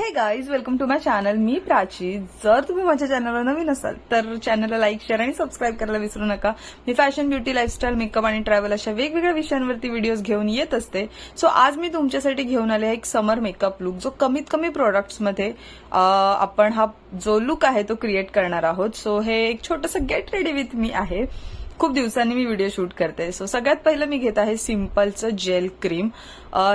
Hey guys welcome to my channel मी प्राची. जर तुम्ही माझ्या चॅनलवर नवीन असाल तर चॅनलला लाईक शेअर आणि सबस्क्राईब करायला विसरू नका. मी फॅशन ब्युटी लाईफस्टाईल मेकअप आणि ट्रॅव्हल अशा वेगवेगळ्या विषयांवरती व्हिडिओज घेऊन येत असते. सो आज मी तुमच्यासाठी घेऊन आले एक समर मेकअप लुक जो कमीत कमी प्रोडक्ट्समध्ये आपण हा जो लुक आहे तो क्रिएट करणार आहोत. सो हे एक छोटंसं गेट रेडी विथ मी आहे. खूप दिवसांनी मी व्हिडिओ शूट करते. सो सगळ्यात पहिलं मी घेत आहे सिम्पलचं जेल क्रीम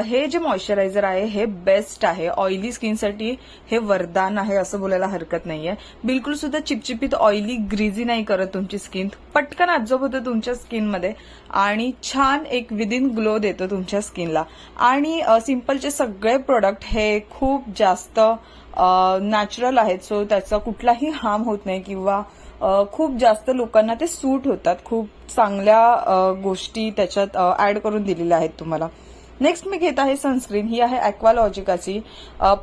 हे जे मॉइश्चरायझर आहे हे बेस्ट आहे. ऑइली स्किनसाठी हे वरदान आहे असं बोलायला हरकत नाहीये. बिलकुल सुद्धा चिपचिपीत ऑइली ग्रीझी नाही करत तुमची स्किन पटकन अब्झॉर्ब होतं तुमच्या स्किनमध्ये आणि छान एक विदिन ग्लो देतो तुमच्या स्किनला आणि सिम्पलचे सगळे प्रोडक्ट हे खूप जास्त नॅचरल आहेत. सो त्याचा कुठलाही हार्म होत नाही किंवा खूप जास्त लोकांना ते सूट होतात. खूप चांगल्या गोष्टी त्याच्यात ऍड करून दिलेल्या आहेत तुम्हाला. नेक्स्ट मी घेत आहे सनस्क्रीन ही आहे ॲक्वालॉजिकाची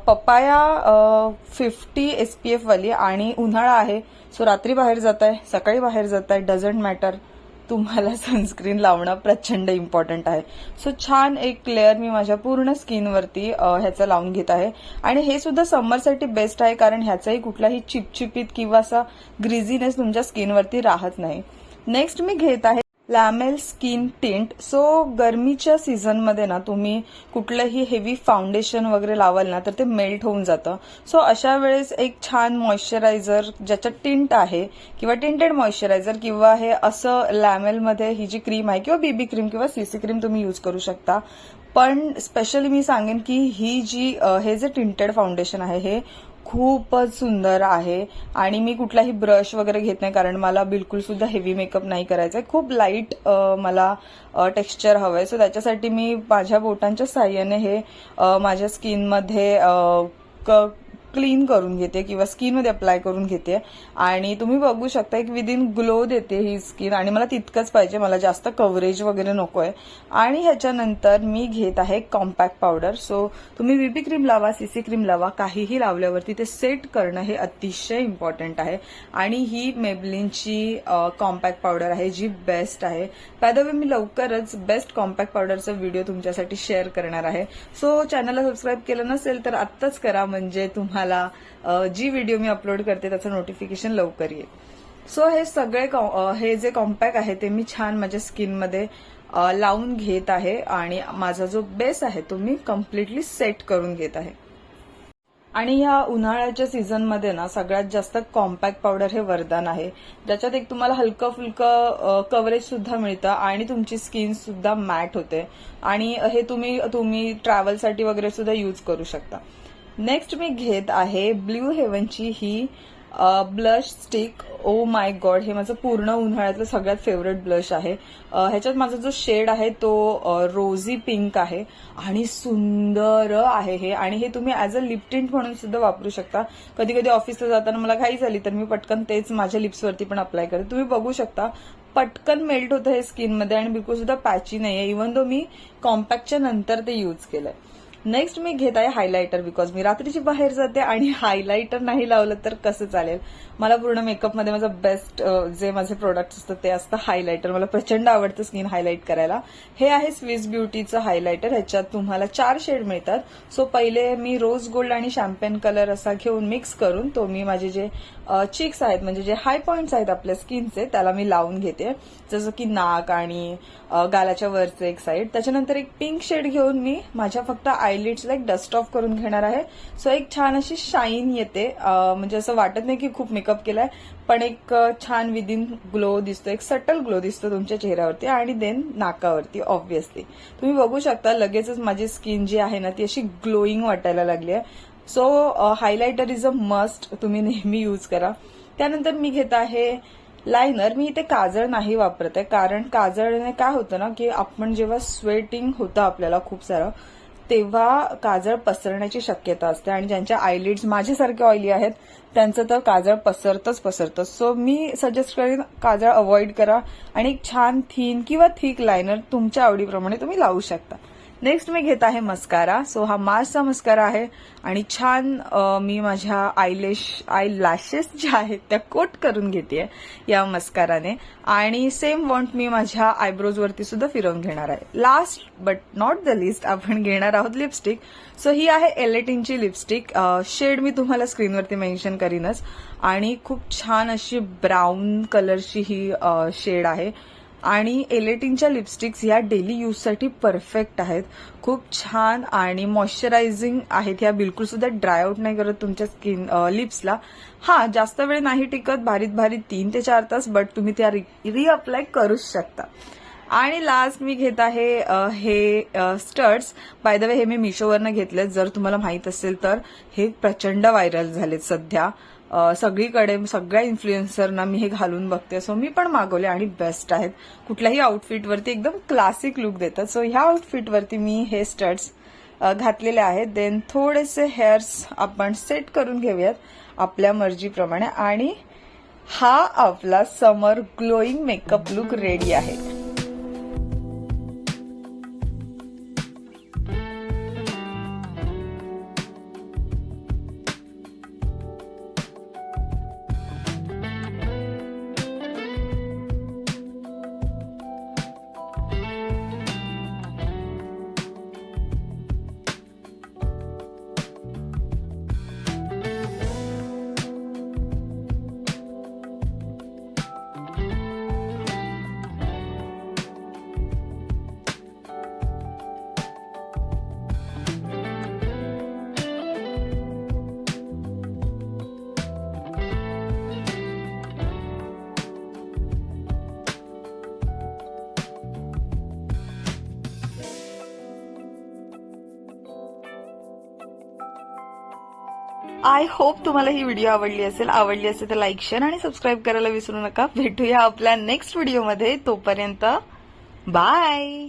पपाया फिफ्टी एस पी एफवाली आणि उन्हाळा आहे. सो रात्री बाहेर जात आहे सकाळी बाहेर जात आहे डझंट मॅटर तुम्हाला सनस्क्रीन लावणं प्रचंड इम्पॉर्टंट आहे. सो छान एक लेअर मी माझ्या पूर्ण स्किनवरती ह्याचं लावून घेत आहे. आणि हे सुद्धा समरसाठी बेस्ट आहे कारण ह्याचाही कुठलाही चिपचिपीत किंवा असा ग्रीझीनेस तुमच्या स्किनवरती राहत नाही. नेक्स्ट मी घेत आहे लॅमेल स्किन टिंट सो गरमीच्या सीझनमध्ये ना तुम्ही कुठलंही हेवी फाउंडेशन वगैरे लावाल ना तर ते मेल्ट होऊन जातं. सो अशा वेळेस एक छान मॉइश्चरायझर ज्याच्यात टिंट आहे किंवा टिंटेड मॉइश्चरायझर किंवा हे असं लॅमेलमध्ये ही जी क्रीम आहे किंवा बीबी क्रीम किंवा सीसी क्रीम तुम्ही यूज करू शकता. पण स्पेशली मी सांगेन की ही जी हे जे टिंटेड फाउंडेशन आहे हे खूपच सुंदर आहे. आणि मी कुठलाही ब्रश वगैरे घेत नाही कारण मला बिलकुल सुद्धा हेवी मेकअप नाही करायचा आहे खूप लाइट मला टेक्स्चर हवं आहे सो त्याच्यासाठी मी माझ्या बोटांच्या साह्याने हे माझ्या स्किनमध्ये क क्लीन करून घेते किंवा स्किनमध्ये अप्लाय करून घेते. आणि तुम्ही बघू शकता एक विदिन ग्लो देते ही स्किन आणि मला तितकंच पाहिजे मला जास्त कव्हरेज वगैरे नको आहे आणि ह्याच्यानंतर मी घेत आहे कॉम्पॅक्ट पावडर सो तुम्ही बीबी क्रीम लावा सीसी क्रीम लावा काहीही लावल्यावरती ते सेट करणं हे अतिशय इम्पॉर्टंट आहे. आणि ही मेबलिनची कॉम्पॅक्ट पावडर आहे जी बेस्ट आहे. बाय वे मी लवकरच बेस्ट कॉम्पॅक्ट पावडरचा व्हिडिओ तुमच्यासाठी शेअर करणार आहे. सो चॅनलला सबस्क्राईब केलं नसेल तर आत्ताच करा. म्हणजे तुम्हाला अ, जी व्हिडिओ मी अपलोड करते त्याचं नोटिफिकेशन लवकर येईल. सो हे सगळे हे जे कॉम्पॅक्ट आहे ते मी छान माझ्या स्किनमध्ये लावून घेत आहे आणि माझा जो बेस आहे तो मी कम्प्लिटली सेट करून घेत आहे. आणि ह्या उन्हाळ्याच्या सीझनमध्ये ना सगळ्यात जास्त कॉम्पॅक्ट पावडर हे वरदान आहे. ज्याच्यात एक तुम्हाला हलकं फुलकं कव्हरेज सुद्धा मिळतं आणि तुमची स्किन सुद्धा मॅट होते. आणि हे तुम्ही तुम्ही ट्रॅव्हलसाठी वगैरे सुद्धा यूज करू शकता. नेक्स्ट मी घेत आहे ब्ल्यू हेवनची ही blush stick oh my god हे माझं पूर्ण उन्हाळ्यातलं सगळ्यात फेवरेट ब्लश आहे. ह्याच्यात माझा जो शेड आहे तो रोझी पिंक आहे आणि सुंदर आहे हे. आणि हे तुम्ही ऍज अ लिपटिंट म्हणून सुद्धा वापरू शकता. कधी कधी ऑफिसला जाताना मला घाई झाली तर मी पटकन तेच माझ्या लिप्सवरती पण अप्लाय करते. तुम्ही बघू शकता पटकन मेल्ट होतं हे स्किनमध्ये आणि बिलकुल सुद्धा पॅची आहे इव्हन दो मी कॉम्पॅक्टच्या नंतर ते यूज केलंय. नेक्स्ट मी घेत आहे हायलायटर बिकॉज मी रात्रीची बाहेर जाते आणि हायलायटर नाही लावलं तर कसं चालेल? मला पूर्ण मेकअपमध्ये माझं बेस्ट जे माझे प्रोडक्ट्स असतात ते असतं हायलायटर मला प्रचंड आवडतं स्किन हायलाईट करायला. हे आहे स्विस ब्युटीचं हायलायटर ह्याच्यात तुम्हाला चार शेड मिळतात. सो पहिले मी रोज गोल्ड आणि शॅम्पेन कलर असा घेऊन मिक्स करून तो मी माझे जे चिक्स आहेत म्हणजे जे हाय पॉईंट्स आहेत आपल्या स्किनचे त्याला मी लावून घेते. जसं की नाक आणि गालाच्या वरचं एक साईड त्याच्यानंतर एक पिंक शेड घेऊन मी माझ्या फक्त आय आयलिड्सला एक डस्ट ऑफ करून घेणार आहे. सो एक छान अशी शाईन येते. म्हणजे असं वाटत नाही की खूप मेकअप केलाय पण एक छान विदिन ग्लो दिसतो. एक सटल ग्लो दिसतो तुमच्या चेहऱ्यावरती आणि देन नाकावरती ऑब्व्हियसली तुम्ही बघू शकता लगेचच माझी स्किन जी आहे ना ती अशी ग्लोईंग वाटायला लागली आहे. So highlighter is a must तुम्ही नेहमी यूज करा. त्यानंतर मी घेत आहे लायनर मी इथे काजळ नाही वापरत आहे कारण काजळने काय होतं ना की आपण जेव्हा स्वेटिंग होतं आपल्याला खूप सारं तेव्हा काजळ पसरण्याची शक्यता असते आणि ज्यांच्या आयलिड्स माझ्यासारखे ऑइली आहेत त्यांचं तर काजळ पसरतच पसरतं. सो मी सजेस्ट करेन काजळ अवॉइड करा आणि एक छान थीन किंवा थिक लायनर तुमच्या आवडीप्रमाणे तुम्ही लावू शकता. नेक्स्ट मी घेत आहे मस्कारा सो हा मार्सचा मस्कारा आहे. आणि छान मी माझ्या आयलेश आय लॅशेस ज्या आहेत त्या कोट करून घेते या मस्काराने आणि सेम वॉन्ट मी माझ्या आयब्रोज वरती सुद्धा फिरवून घेणार आहे. Last but not the least आपण घेणार आहोत लिपस्टिक सो ही आहे एलेटिनची लिपस्टिक शेड मी तुम्हाला स्क्रीनवरती मेन्शन करीनच. आणि खूप छान अशी ब्राऊन कलरची ही शेड आहे. आणि एलेटिनच्या लिपस्टिक्स ह्या डेली यूजसाठी परफेक्ट आहेत. खूप छान आणि मॉइश्चरायझिंग आहेत. ह्या बिलकुल सुद्धा ड्रायआउट नाही करत तुमच्या स्किन लिप्सला हा जास्त वेळ नाही टिकत भारीत भारीत तीन ते चार तास बट तुम्ही त्या रिअप्लाय करूच शकता. आणि लास्ट मी घेत आहे हे स्टर्ट्स बाय द वे हे मी मिशोवरनं घेतलेत. जर तुम्हाला माहीत असेल तर हे प्रचंड व्हायरल झालेत सध्या. सगळीकडे सगळ्या इन्फ्लुएन्सरना मी हे घालून बघते. सो मी पण मागवले आणि बेस्ट आहेत. कुठल्याही आउटफिटवरती एकदम क्लासिक लुक देतात. सो ह्या आउटफिटवरती मी हे स्टड्स घातलेले आहेत. देन थोडेसे हेअर्स आपण सेट करून घेऊयात आपल्या मर्जीप्रमाणे. आणि हा आपला summer glowing makeup look ready आहे. आय होप तुम्हाला ही व्हिडिओ आवडली असेल. आवडली असेल तर लाईक शेअर आणि सबस्क्राईब करायला विसरू नका. भेटूया आपल्या नेक्स्ट व्हिडिओमध्ये तोपर्यंत बाय